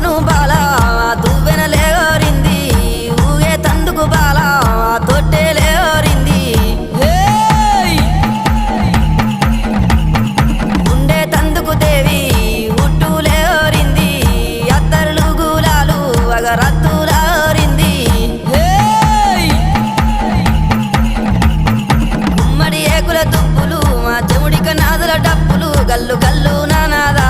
తోను బాల దువ్వెన లేగోరింది ఊగే తందుకు బాల తొట్టె లేగోరింది ఉండే తందుకు దేవి ఉట్టు లేగోరింది అత్తరులు గులాలు అగరత్తు లారింది. గుమ్మడి ఏకుల దుబ్బులు మా చెవుడిక నాదుల డప్పులు గల్లు గల్లు నానాదా